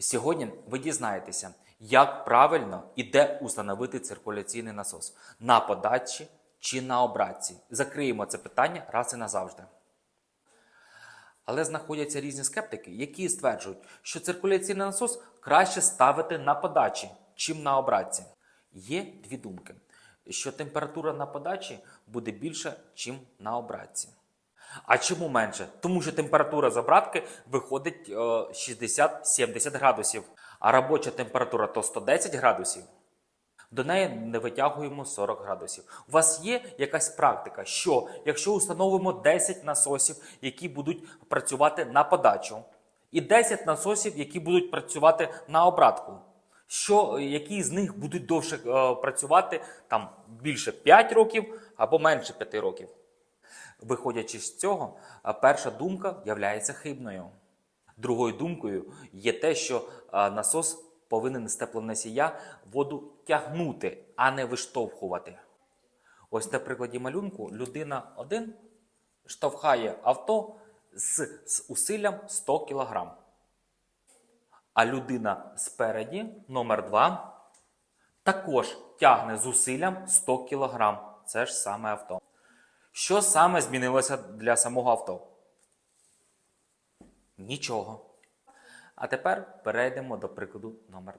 Сьогодні ви дізнаєтеся, як правильно і де установити циркуляційний насос на подачі чи на обратці. Закриємо це питання раз і назавжди. Але знаходяться різні скептики, які стверджують, що циркуляційний насос краще ставити на подачі, чим на обратці. Є дві думки: що температура на подачі буде більша, чим на обратці. А чому менше? Тому що температура з обратки виходить е, 60-70 градусів, а робоча температура то 110 градусів. До неї не витягуємо 40 градусів. У вас є якась практика, що якщо установимо 10 насосів, які будуть працювати на подачу, і 10 насосів, які будуть працювати на обратку, що які з них будуть довше е, працювати там більше 5 років або менше 5 років? Виходячи з цього, перша думка являється хибною. Другою думкою є те, що насос повинен з теплоносія воду тягнути, а не виштовхувати. Ось на прикладі малюнку людина 1 штовхає авто з, з усиллям 100 кг. А людина спереді, номер 2, також тягне з усиллям 100 кг. Це ж саме авто. Що саме змінилося для самого авто? Нічого. А тепер перейдемо до прикладу номер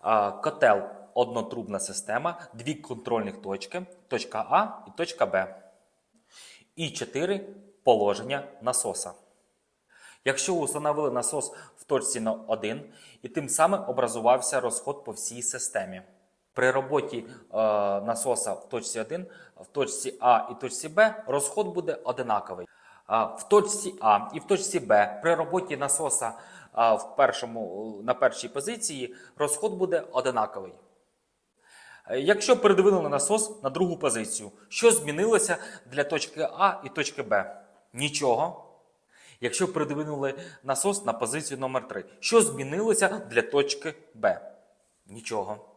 2. Котел однотрубна система, дві контрольних точки, точка А і точка Б. І чотири положення насоса. Якщо ви встановили насос в точці 1 і тим самим образувався розход по всій системі. При роботі е, насоса в точці 1, в точці А і точці Б розход буде одинаковий. А в точці А і в точці Б при роботі насоса а, в першому, на першій позиції розход буде одинаковий. Е, Якщо передвинули насос на другу позицію, що змінилося для точки А і точки Б? Нічого. Якщо передвинули насос на позицію номер 3 що змінилося для точки Б? Нічого.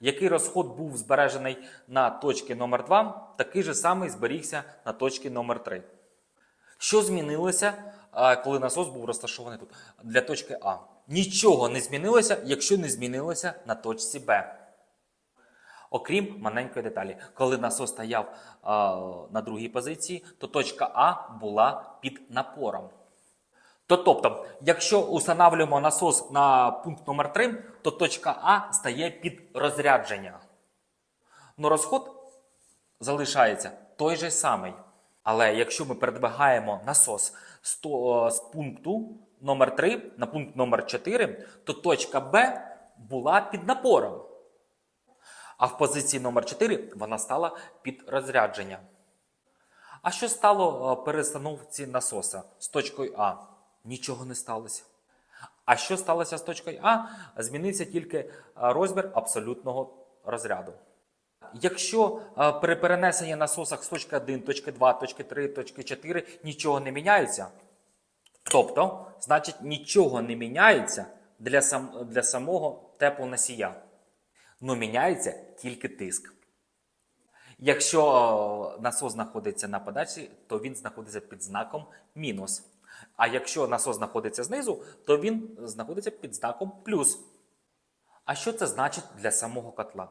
Який розход був збережений на точці номер 2 такий же самий зберігся на точці номер 3 Що змінилося, коли насос був розташований тут для точки А? Нічого не змінилося, якщо не змінилося на точці Б. Окрім маленької деталі, коли насос стояв а, на другій позиції, то точка А була під напором. То, тобто, якщо устанавливаємо насос на пункт номер 3 то точка А стає під розрядження. Ну розход залишається той же самий. Але якщо ми передвигаємо насос з, то- з пункту номер 3 на пункт номер 4 то точка Б була під напором. А в позиції номер 4 вона стала під розрядження. А що стало е, при насоса з точкою А? Нічого не сталося. А що сталося з точкою А? Змінився тільки е, розмір абсолютного розряду. Якщо е, при перенесенні насосах з точки 1, точки 2, точки 3, точки 4 нічого не міняється, тобто, значить, нічого не міняється для, сам, для самого теплоносія. Ну, міняється тільки тиск. Якщо е, насос знаходиться на подачі, то він знаходиться під знаком мінус. А якщо насос знаходиться знизу, то він знаходиться під знаком плюс. А що це значить для самого котла?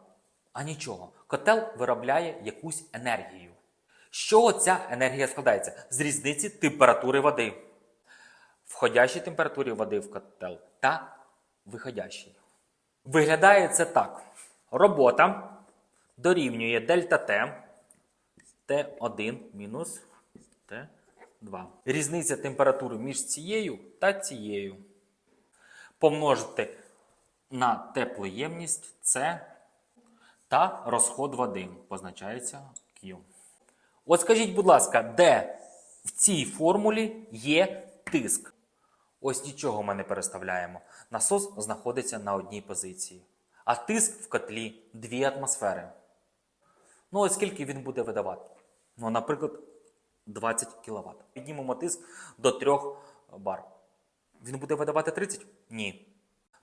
А нічого. Котел виробляє якусь енергію. З чого ця енергія складається? З різниці температури води. Входящій температурі води в котел та виходящій. Виглядає це так. Робота дорівнює дельта Т, Т1 мінус Т2. Різниця температури між цією та цією. Помножити на теплоємність С та розход води. Позначається Q. От скажіть, будь ласка, де в цій формулі є тиск? Ось нічого ми не переставляємо. Насос знаходиться на одній позиції. А тиск в котлі 2 атмосфери. Ну, ось скільки він буде видавати? Ну, наприклад, 20 кВт. Піднімемо тиск до 3 бар. Він буде видавати 30? Ні.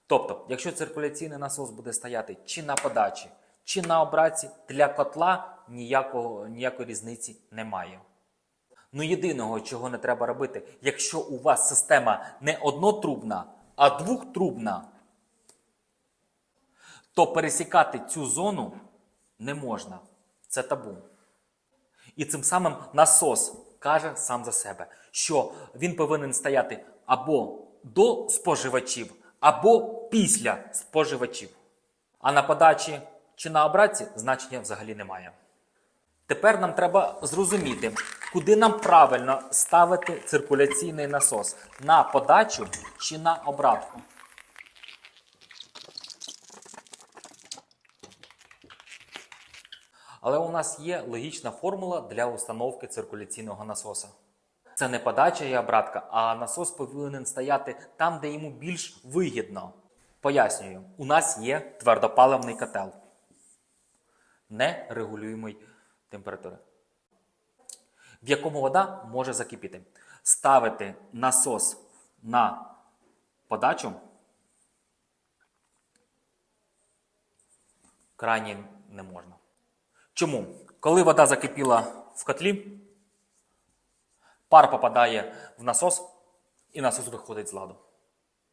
Тобто, якщо циркуляційний насос буде стояти чи на подачі, чи на обратці, для котла ніякого, ніякої різниці немає. Ну, єдиного, чого не треба робити, якщо у вас система не однотрубна, а двохтрубна, то пересікати цю зону не можна. Це табу. І цим самим насос каже сам за себе, що він повинен стояти або до споживачів, або після споживачів. А на подачі чи на обратці значення взагалі немає. Тепер нам треба зрозуміти, куди нам правильно ставити циркуляційний насос на подачу чи на обратку. Але у нас є логічна формула для установки циркуляційного насоса. Це не подача і обратка, а насос повинен стояти там, де йому більш вигідно. Пояснюю, у нас є твердопаливний котел нерегулюємої температури, в якому вода може закипіти. Ставити насос на подачу крайні не можна. Чому? Коли вода закипіла в котлі, пар попадає в насос, і насос виходить з ладу.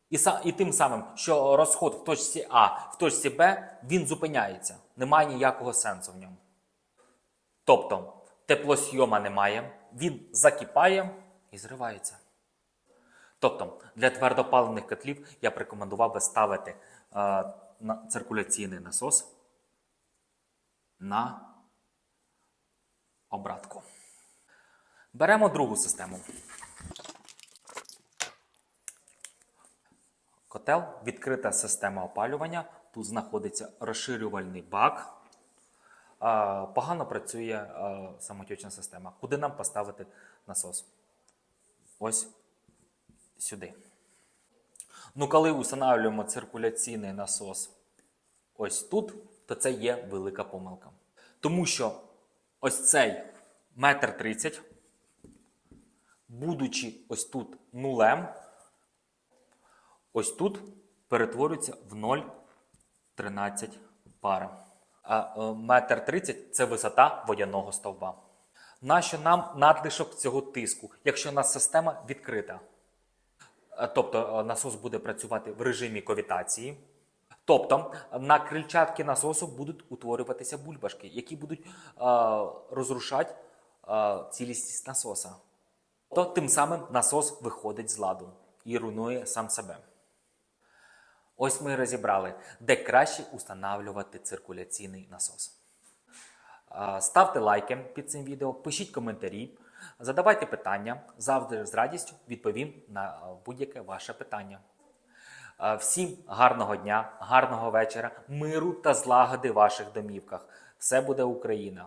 І, і тим самим, що розход в точці А, в точці Б, він зупиняється. Немає ніякого сенсу в ньому. Тобто теплосйома немає, він закипає і зривається. Тобто для твердопаливних котлів я б рекомендував би ставити е, циркуляційний насос на обратку. Беремо другу систему. Котел, відкрита система опалювання. Тут знаходиться розширювальний бак. Погано працює а, самотечна система. Куди нам поставити насос? Ось сюди. Ну, коли встановлюємо циркуляційний насос ось тут, то це є велика помилка. Тому що ось цей метр тридцять, будучи ось тут нулем, ось тут перетворюється в 0,13 пари. А е, метр 30 – це висота водяного стовба. Нащо нам надлишок цього тиску, якщо у нас система відкрита? Е, Тобто е, насос буде працювати в режимі ковітації. Тобто на крильчатки насосу будуть утворюватися бульбашки, які будуть е, розрушати е, цілісність насоса. То тим самим насос виходить з ладу і руйнує сам себе. Ось ми розібрали, де краще установлювати циркуляційний насос. А, Ставте лайки під цим відео, пишіть коментарі, задавайте питання. Завжди з радістю відповім на будь-яке ваше питання. А, Всім гарного дня, гарного вечора, миру та злагоди в ваших домівках. Все буде Україна!